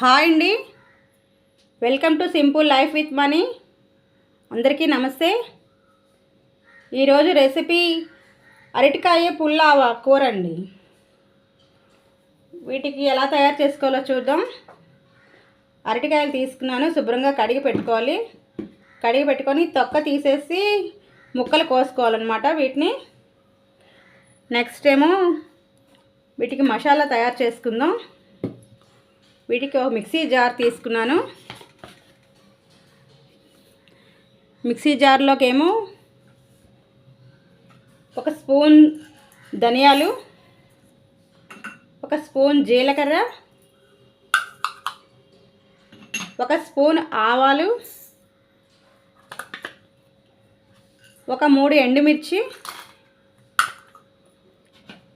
Hi అండి. Welcome to simple life with money. అందరికీ నమస్తే. ఈరోజు రెసిపీ అరటికాయ పుల్లావ కూర అండి. వీటికి ఎలా తయారు చేసుకోవాలో చూద్దాం. అరటికాయలు తీసుకున్నాను శుభ్రంగా కడిగి పెట్టుకోవాలి. కడిగి పెట్టుకొని తొక్క తీసేసి ముక్కలు కోసుకోవాలన్నమాట వీటిని. నెక్స్ట్ ఏమో వీటికి మసాలా తయారు చేసుకుందాం. వీటికి ఒక మిక్సీ జార్ తీసుకున్నాను. మిక్సీ జార్లోకి ఏమో ఒక స్పూన్ ధనియాలు ఒక స్పూన్ జీలకర్ర ఒక స్పూన్ ఆవాలు ఒక మూడు ఎండుమిర్చి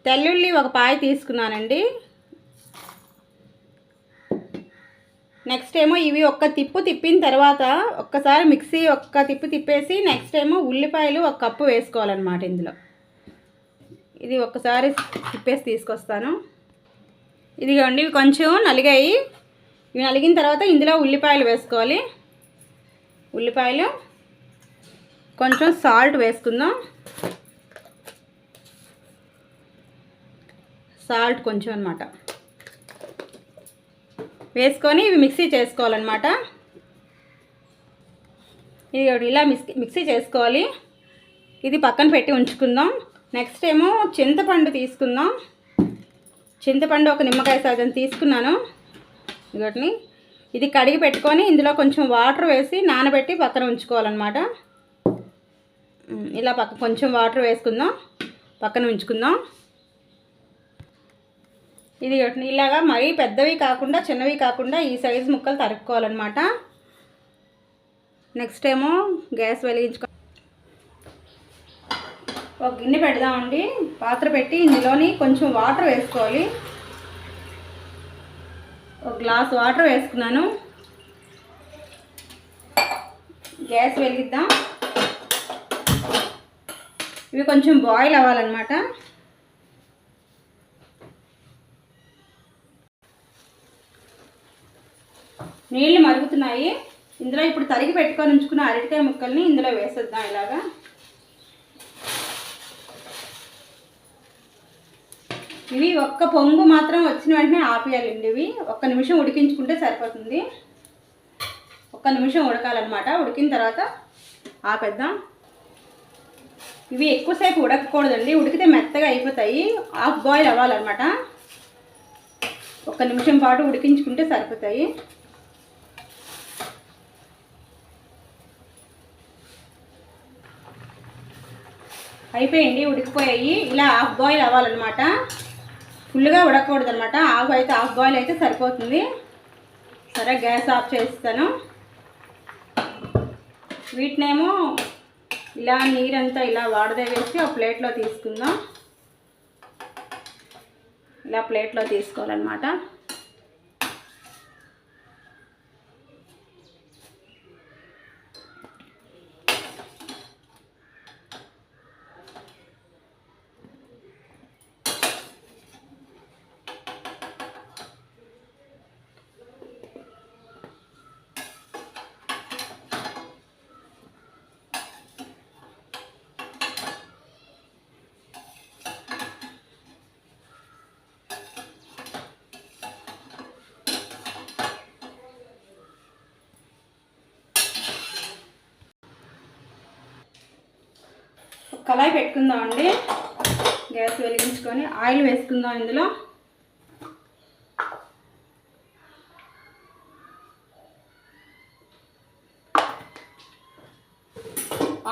తెల్లుల్లి ఒక పాయ తీసుకున్నానండి. నెక్స్ట్ ఏమో ఇవి ఒక్క తిప్పు తిప్పిన తర్వాత ఒక్కసారి మిక్సీ ఒక్క తిప్పు తిప్పేసి నెక్స్ట్ ఏమో ఉల్లిపాయలు ఒక కప్పు వేసుకోవాలన్నమాట ఇందులో. ఇది ఒక్కసారి తిప్పేసి తీసుకొస్తాను. ఇదిగోండి ఇవి కొంచెం నలిగాయి. ఇవి నలిగిన తర్వాత ఇందులో ఉల్లిపాయలు వేసుకోవాలి. ఉల్లిపాయలు కొంచెం సాల్ట్ వేసుకుందాం. సాల్ట్ కొంచెం అనమాట వేసుకొని ఇవి మిక్సీ చేసుకోవాలన్నమాట. ఇది ఒకటి ఇలా మిక్సీ మిక్సీ చేసుకోవాలి. ఇది పక్కన పెట్టి ఉంచుకుందాం. నెక్స్ట్ ఏమో చింతపండు తీసుకుందాం. చింతపండు ఒక నిమ్మకాయ సగం తీసుకున్నాను. ఇంకోటిని ఇది కడిగి పెట్టుకొని ఇందులో కొంచెం వాటర్ వేసి నానబెట్టి పక్కన ఉంచుకోవాలన్నమాట. ఇలా పక్క కొంచెం వాటర్ వేసుకుందాం. పక్కన ఉంచుకుందాం. ఇది ఇలాగా మరీ పెద్దవి కాకుండా చిన్నవి కాకుండా ఈ సైజు ముక్కలు తరుక్కోవాలన్నమాట. నెక్స్ట్ ఏమో గ్యాస్ వెలిగించుకో ఒక గిన్నె పెడదామండి. పాత్ర పెట్టి ఇందులోని కొంచెం వాటర్ వేసుకోవాలి. ఒక గ్లాస్ వాటర్ వేసుకున్నాను. గ్యాస్ వెలిగిద్దాం. ఇవి కొంచెం బాయిల్ అవ్వాలన్నమాట. నీళ్ళు మరుగుతున్నాయి. ఇందులో ఇప్పుడు తరిగి పెట్టుకొని ఉంచుకున్న అరటికాయ ముక్కల్ని ఇందులో వేసేద్దాం ఇలాగా. ఇవి ఒక్క పొంగు మాత్రం వచ్చిన వెంటనే ఆపేయాలండి ఇవి. ఒక్క నిమిషం ఉడికించుకుంటే సరిపోతుంది. ఒక్క నిమిషం ఉడకాలన్నమాట. ఉడికిన తర్వాత ఆపేద్దాం. ఇవి ఎక్కువసేపు ఉడకకూడదండి. ఉడికితే మెత్తగా అయిపోతాయి. హాఫ్ బాయిల్ అవ్వాలన్నమాట. ఒక్క నిమిషం పాటు ఉడికించుకుంటే సరిపోతాయి. అయిపోయింది ఉడికిపోయాయి. ఇలా హాఫ్ బాయిల్ అవ్వాలన్నమాట. ఫుల్గా ఉడకకూడదు అనమాట హాఫ్ అయితే హాఫ్ బాయిల్ అయితే సరిపోతుంది. సరే గ్యాస్ ఆఫ్ చేస్తాను వీటినేమో ఇలా నీరంతా ఇలా వాడదే వేసి ఒక ప్లేట్లో తీసుకుందాం. ఇలా ప్లేట్లో తీసుకోవాలన్నమాట. కళాయి పెట్టుకుందాం అండి. గ్యాస్ వెలిగించుకొని ఆయిల్ వేసుకుందాం ఇందులో.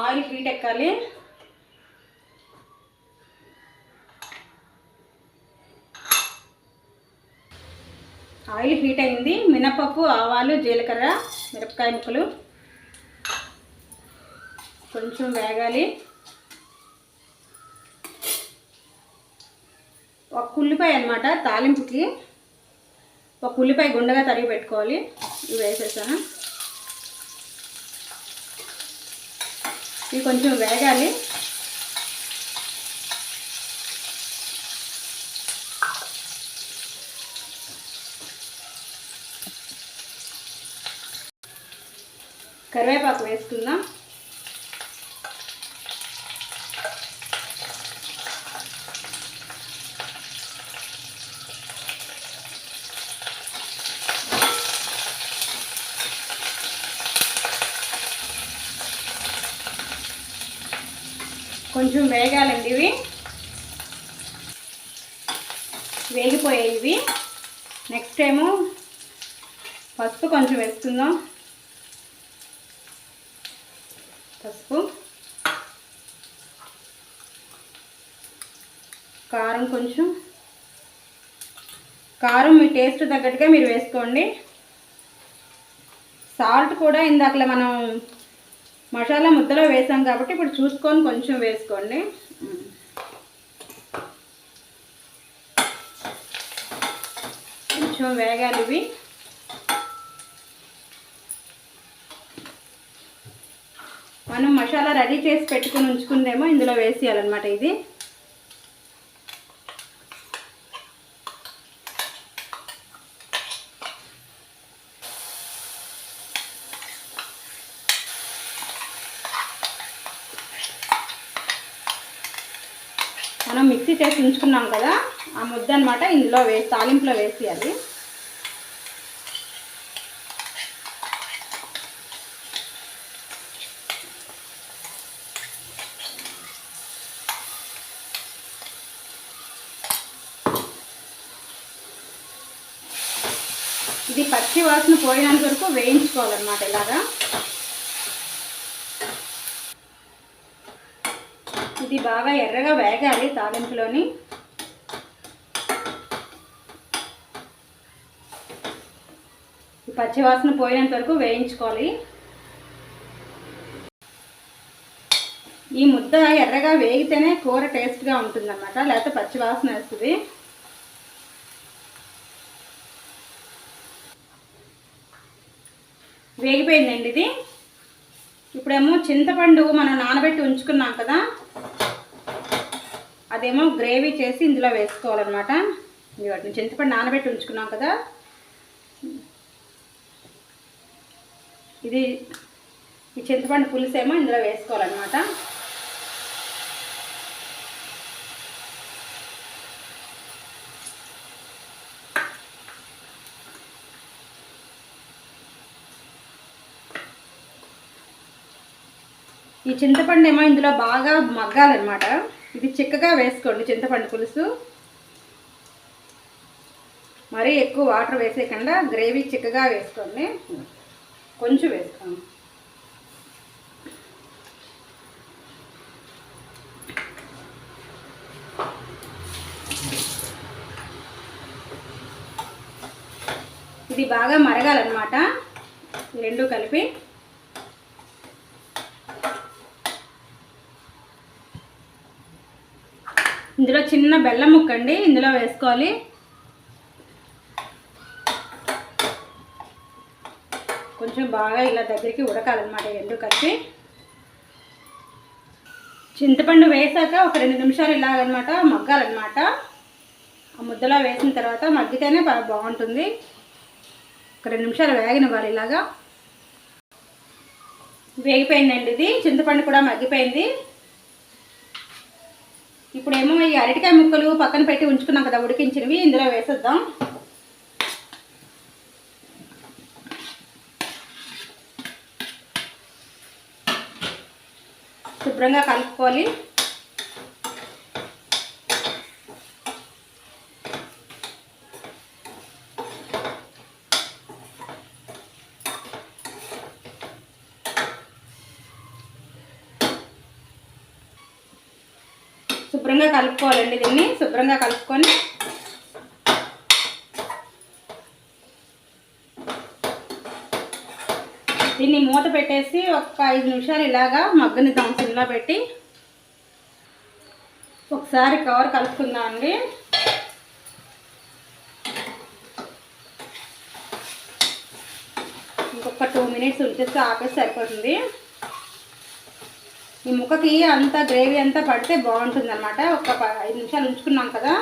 ఆయిల్ హీట్ ఎక్కాలి. ఆయిల్ హీట్ అయింది. మినపప్పు ఆవాలు జీలకర్ర మిరపకాయ ముక్కలు కొంచెం వేగాలి. ఒక ఉల్లిపాయ అనమాట తాలింపుకి. ఒక ఉల్లిపాయ గుండగా తరిగి పెట్టుకోవాలి. ఇవి వేసేసాను. ఇవి కొంచెం వేగాలి. కరివేపాకు వేసుకుందాం. కొంచెం వేగాలండి ఇవి. వేగిపోయాయి ఇవి. నెక్స్ట్ ఏమో పసుపు కొంచెం వేసుకుందాం. పసుపు. కారం కొంచెం. కారం మీ టేస్ట్ తగ్గట్టుగా మీరు వేసుకోండి. సాల్ట్ కూడా ఇందాకలా మనం మసాలా ముద్దలో వేసాం కాబట్టి ఇప్పుడు చూసుకొని కొంచెం వేసుకోండి. కొంచెం వేగాలి ఇవి. మనం మసాలా రెడీ చేసి పెట్టుకుని ఉంచుకుందేమో ఇందులో వేసేయాలన్నమాట ఇది. మిక్సీ చేసి ఉంచుకున్నాం కదా ఆ ముద్ద అనమాట ఇందులో వేసి తాలింపులో వేసేయాలి. ఇది పచ్చి వాసన పోయినంత వరకు వేయించుకోవాలన్నమాట ఇలాగా. ఇది బాగా ఎర్రగా వేగాలి తాలింపులోని. పచ్చివాసన పోయేంత పోయినంత వరకు వేయించుకోవాలి. ఈ ముద్ద ఎర్రగా వేగితేనే కూర టేస్ట్గా ఉంటుందన్నమాట లేకపోతే పచ్చివాసన వేస్తుంది. వేగిపోయిందండి ఇది. ఇప్పుడేమో చింతపండు మనం నానబెట్టి ఉంచుకున్నాం కదా అదేమో గ్రేవీ చేసి ఇందులో వేసుకోవాలన్నమాట. ఇవాటిని చింతపండు నానబెట్టి ఉంచుకున్నాం కదా. ఇది ఈ చింతపండు పులుసు ఏమో ఇందులో వేసుకోవాలన్నమాట. ఈ చింతపండు ఏమో ఇందులో బాగా మగ్గాలన్నమాట. ఇది చిక్కగా వేసుకోండి చింతపండు పులుసు. మరీ ఎక్కువ వాటర్ వేసేయకుండా గ్రేవీ చిక్కగా వేసుకోండి కొంచెం వేసుకోండి. ఇది బాగా మరగాలన్నమాట. రెండు కలిపి ఇందులో చిన్న బెల్లం ముక్క అండి ఇందులో వేసుకోవాలి. కొంచెం బాగా ఇలా దగ్గరికి ఉడకాలన్నమాట ఎండు కలిపి. చింతపండు వేసాక ఒక రెండు నిమిషాలు ఇలాగనమాట మగ్గాలన్నమాట. ఆ ముద్దలో వేసిన తర్వాత మగ్గితేనే బాగా బాగుంటుంది. ఒక రెండు నిమిషాలు వేగనివ్వాలి ఇలాగా. వేగిపోయిందండి ఇది. చింతపండు కూడా మగ్గిపోయింది. ఇప్పుడేమో ఈ అరటికాయ ముక్కలు పక్కన పెట్టి ఉంచుకున్నాం కదా ఉడికించినవి. ఇందులో వేసేద్దాం. శుభ్రంగా కలుపుకోవాలి. శుభ్రంగా కలుపుకోవాలండి దీన్ని. శుభ్రంగా కలుపుకొని దీన్ని మూత పెట్టేసి ఒక ఐదు నిమిషాలు ఇలాగా మగ్గనిద్దాం సిమ్లో పెట్టి ఒకసారి కవర్ కలుపుకుందాం అండి. ఇంకొక టూ మినిట్స్ ఉంచేస్తే ఆపేసి సరిపోతుంది. ఈ ముక్కకి అంత గ్రేవీ అంతా పడితే బాగుంటుంది అనమాట ఒక ఐదు నిమిషాలు ఉంచుకున్నాం కదా.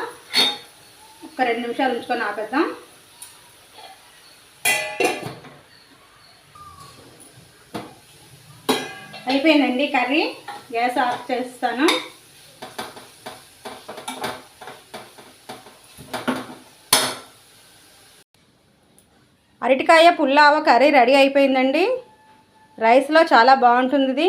ఒక రెండు నిమిషాలు ఉంచుకొని ఆపేద్దాం. అయిపోయిందండి కర్రీ. గ్యాస్ ఆఫ్ చేస్తాను. అరటికాయ పుల్లావ కర్రీ రెడీ అయిపోయిందండి. రైస్లో చాలా బాగుంటుంది ఇది.